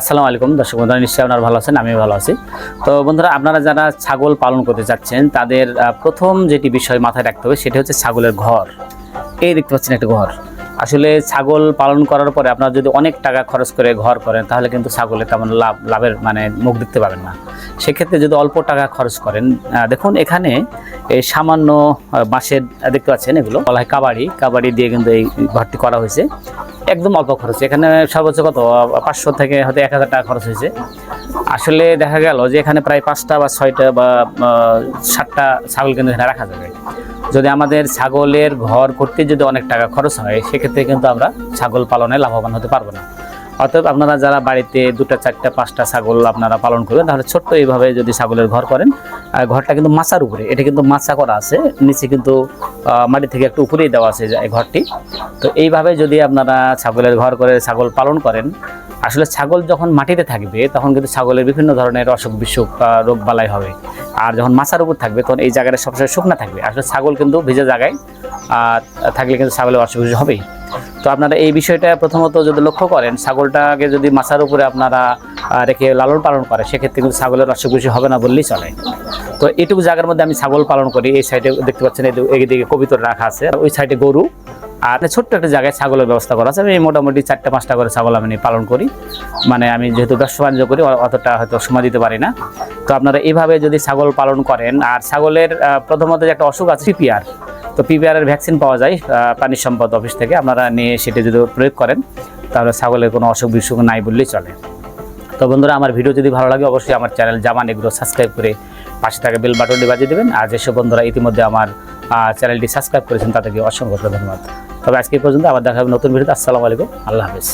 আসসালামু আলাইকুম। দর্শক বন্ধুরা, নিশ্চয়ই আপনারা ভালো আছেন, আমিও ভালো আছি। তো বন্ধুরা, আপনারা যারা ছাগল পালন করতে চাচ্ছেন, তাদের প্রথম যেটি বিষয় মাথায় রাখতে হবে, সেটা হচ্ছে ছাগলের ঘর। এই দেখতে পাচ্ছেন একটা ঘর। আসলে ছাগল পালন করার পরে আপনারা যদি অনেক টাকা খরচ করে ঘর করেন, তাহলে কিন্তু ছাগলে তেমন লাভ, লাভের মানে মুখ দেখতে পাবেন না। সেক্ষেত্রে যদি অল্প টাকা খরচ করেন দেখুন এখানে এই সামান্য বাঁশের দেখতে পাচ্ছেন এগুলো, বলা হয় কাবাড়ি। কাবাড়ি দিয়ে কিন্তু এই ঘরটি করা হয়েছে। একদম অল্প খরচ। এখানে সর্বোচ্চ কত? পাঁচশো থেকে হয়তো এক হাজার টাকা খরচ হয়েছে। আসলে দেখা গেল যে এখানে প্রায় পাঁচটা বা ছয়টা বা সাতটা ছাগল কিন্তু এখানে রাখা যাবে। যদি আমাদের ছাগলের ঘর করতে যদি অনেক টাকা খরচ হয়, সেক্ষেত্রে কিন্তু আমরা ছাগল পালনে লাভবান হতে পারব না। অতএব আপনারা যারা বাড়িতে দুটা, চারটা, পাঁচটা ছাগল আপনারা পালন করবেন, তাহলে ছোট্ট এইভাবে যদি ছাগলের ঘর করেন ঘরটা কিন্তু মাচার উপরে, এটা কিন্তু মাচা করা আছে, নিচে কিন্তু মাটি থেকে একটু উপরেই দেওয়া আছে এই ঘরটি। তো এইভাবে যদি আপনারা ছাগলের ঘর করে ছাগল পালন করেন, আসলে ছাগল যখন মাটিতে থাকবে, তখন কিন্তু ছাগলের বিভিন্ন ধরনের অসুখ বিসুখ রোগ বালাই হবে। আর যখন মাচার উপর থাকবে, তখন এই জায়গাটা সবসময় শুকনা থাকবে। আসলে ছাগল কিন্তু ভিজে জায়গায় থাকলে কিন্তু ছাগলের অসুখ হবেই। তো আপনারা এই বিষয়টা প্রথমত যদি লক্ষ্য করেন, ছাগলটাকে যদি মাচার উপরে আপনারা রেখে লালন পালন করে সেক্ষেত্রে কিন্তু ছাগলের অসুখ হবে না বললেই চলে। তো এইটুকু জায়গার মধ্যে আমি ছাগল পালন করি, এই সাইডে দেখতে পাচ্ছেন এদিকে কবিতর রাখা আছে, ওই সাইডে গরু। আর ছোট্ট একটা জায়গায় ছাগলের ব্যবস্থা করা আছে, আমি মোটামুটি চারটে পাঁচটা করে ছাগল আমি পালন করি। মানে আমি যেহেতু ব্যবসা বাণিজ্য করি অতটা হয়তো সময় দিতে পারি না। তো আপনারা এইভাবে যদি ছাগল পালন করেন, আর ছাগলের প্রথমত যে একটা অসুখ আছে, পিপিআর তো পিপিআরের ভ্যাকসিন পাওয়া যায় প্রাণী সম্পদ অফিস থেকে। আপনারা নিয়ে সেটা যদি প্রয়োগ করেন, তাহলে ছাগলের কোনো অসুখ বিসুখ নাই বললেই চলে। তো বন্ধুরা, আমার ভিডিও যদি ভালো লাগে, অবশ্যই আমার চ্যানেল জামান এগুলো সাবস্ক্রাইব করে পাশে থাকা বেল বাটনটি বাজিয়ে দেবেন। আর যেসব বন্ধুরা ইতিমধ্যে আমার চ্যানেলটি সাবস্ক্রাইব করেছেন, তাদেরকে অসংখ্য ধন্যবাদ। তবে আজকে পর্যন্ত আবার দেখা হবে নতুন ভিডিওতে। আসসালামু আলাইকুম। আল্লাহ হাফেজ।